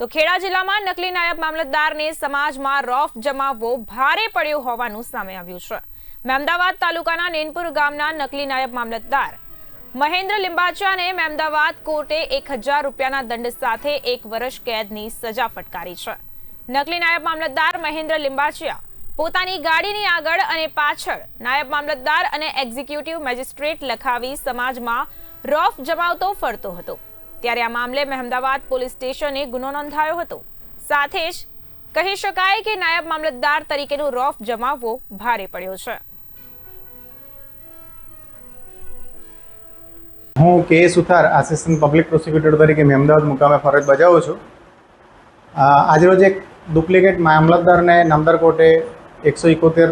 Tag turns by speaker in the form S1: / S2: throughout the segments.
S1: તો ખેડા જિલ્લામાં નકલી નાયબ મામલતદારને સમાજમાં રોફ જમાવવો ભારે પડ્યો હોવાનું સામે આવ્યું છે. મહેમદાવાદ તાલુકાના નેનપુર ગામના નકલી નાયબ મામલતદાર મહેન્દ્ર લિંબાચાને મહેમદાવાદ કોર્ટે એક હજાર રૂપિયાના દંડ સાથે એક વર્ષ કેદની સજા ફટકારી છે. નકલી નાયબ મામલતદાર મહેન્દ્ર લિંબાચિયા પોતાની ગાડીની આગળ અને પાછળ નાયબ મામલતદાર અને એક્ઝિક્યુટિવ મેજિસ્ટ્રેટ લખાવી સમાજમાં રોફ જમાવતો ફરતો હતો. ત્યારે આ મામલે મહેમદાવાદ પોલીસ સ્ટેશને ગુનો નોંધાયો હતો. સાથે જ કહી શકાય કે નાયબ મામલતદાર તરીકેનો રોફ જમાવવો ભારે પડ્યો છે.
S2: હું કે સુથાર, આસિસ્ટન્ટ પબ્લિક પ્રોસિક્યુટર તરીકે મહેમદાવાદ મુકામે ફરજ બજાવું છું. આજરોજ એક ડુપ્લિકેટ મામલતદારને નામદાર કોર્ટે એકસો ઇકોતેર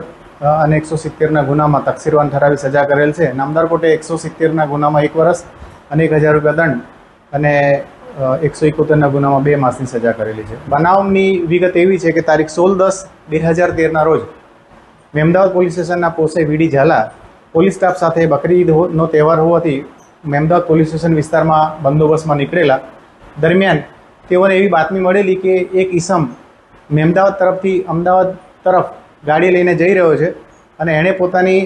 S2: અને એકસો સિત્તેરના ગુનામાં તકસીરવાન ઠરાવી સજા કરેલ છે. નામદાર કોર્ટે એકસો સિત્તેરના ગુનામાં એક વર્ષ અને એક હજાર રૂપિયા દંડ અને એકસો એકોતેરના ગુનામાં બે માસની સજા કરેલી છે. બનાવની વિગત એવી છે કે તારીખ સોળ દસ બે હજાર તેરના રોજ મહેમદાવાદ પોલીસ સ્ટેશનના પોસે વીડી ઝાલા પોલીસ સ્ટાફ સાથે બકરી ઈદનો તહેવાર હોવાથી મહેમદાવાદ પોલીસ સ્ટેશન વિસ્તારમાં બંદોબસ્તમાં નીકળેલા. દરમિયાન તેઓને એવી બાતમી મળેલી કે એક ઈસમ મહેમદાવાદ તરફથી અમદાવાદ તરફ ગાડી લઈને જઈ રહ્યો છે અને એણે પોતાની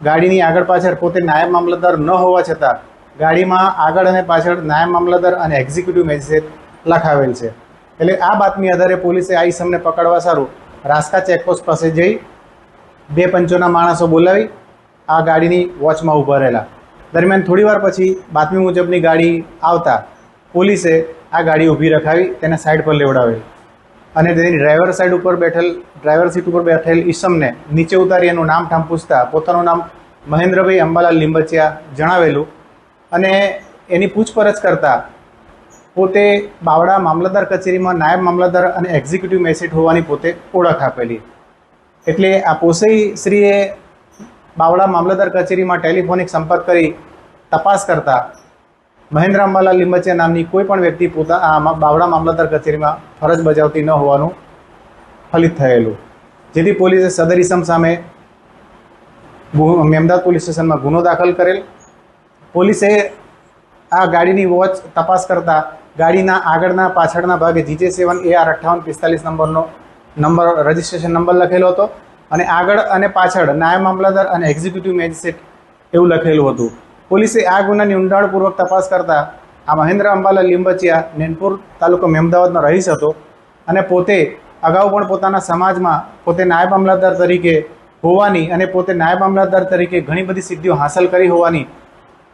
S2: ગાડીની આગળ પાછળ પોતે નાયબ મામલતદાર ન હોવા છતાં ગાડીમાં આગળ અને પાછળ નાયબ મામલતદાર અને એક્ઝિક્યુટિવ મેજિસ્ટ્રેટ લખાવેલ છે. એટલે આ બાતમી આધારે પોલીસે આ ઈસમને પકડવા સારું રાસ્કા ચેકપોસ્ટ પાસે જઈ બે પંચોના માણસો બોલાવી આ ગાડીની વોચમાં ઊભા રહેલા. દરમિયાન થોડીવાર પછી બાતમી મુજબની ગાડી આવતા પોલીસે આ ગાડી ઊભી રખાવી તેને સાઈડ પર લેવડાવેલ. અને તેની ડ્રાઈવર સાઈડ ઉપર બેઠેલ ડ્રાઈવર સીટ ઉપર બેઠેલ ઈસમને નીચે ઉતારી એનું નામ ઠામ પૂછતા પોતાનું નામ મહેન્દ્રભાઈ અંબાલાલ લીંબચિયા જણાવેલું અને એની પૂછપરછ કરતા પોતે બાવડા મામલતદાર કચેરીમાં નાયબ મામલતદાર અને એક્ઝિક્યુટિવ મેજિસ્ટ્રેટ હોવાની પોતે ઓળખ આપેલી. એટલે આ પોસઈ શ્રીએ બાવડા મામલતદાર કચેરીમાં ટેલિફોનિક સંપર્ક કરી તપાસ કરતા મહેન્દ્ર અંબાલાલ લીંબચિયા નામની કોઈ પણ વ્યક્તિ પોતા આ બાવળા મામલતદાર કચેરીમાં ફરજ બજાવતી ન હોવાનું ફલિત થયેલું. જેથી પોલીસે સદર ઇસમ સામે મેમદાદ પોલીસ સ્ટેશનમાં ગુનો દાખલ કરેલ પોલીસે આ ગાડીની વોચ તપાસ કરતા ગાડીના આગળના પાછળના ભાગે જીજે સેવન એ આર અઠ્ઠાવન પિસ્તાલીસ નંબરનો નંબર, રજિસ્ટ્રેશન નંબર લખેલો હતો. અને આગળ અને પાછળ નાયબ મામલતદાર અને એક્ઝિક્યુટિવ મેજિસ્ટ્રેટ એવું લખેલું હતું. પોલીસે આ ગુનાની ઊંડાણપૂર્વક તપાસ કરતા આ મહેન્દ્ર અંબાલા લીંબચિયા નેનપુર તાલુકો મહેમદાવાદનો રહીશ હતો અને પોતે અગાઉ પણ પોતાના સમાજમાં પોતે નાયબ મામલતદાર તરીકે હોવાની અને પોતે નાયબ મામલતદાર તરીકે ઘણી બધી સિદ્ધિઓ હાંસલ કરી હોવાની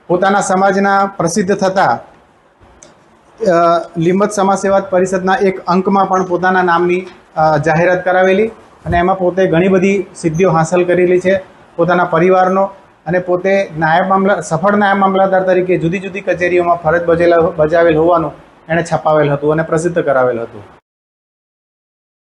S2: પોતાના સમાજના પ્રસિદ્ધ થતા લિંબત સમાજ સેવા પરિષદના એક અંકમાં પણ પોતાના નામની જાહેરાત કરાવેલી અને એમાં પોતે ઘણી બધી સિદ્ધિઓ હાંસલ કરેલી છે. પોતાના પરિવારનો અને પોતે નાયબ મામલા, સફળ નાયબ મામલતદાર તરીકે જુદી જુદી કચેરીઓમાં ફરજ બજેલા, બજાવેલ હોવાનું એણે છપાવેલ હતું અને પ્રસિદ્ધ કરાવેલ હતું.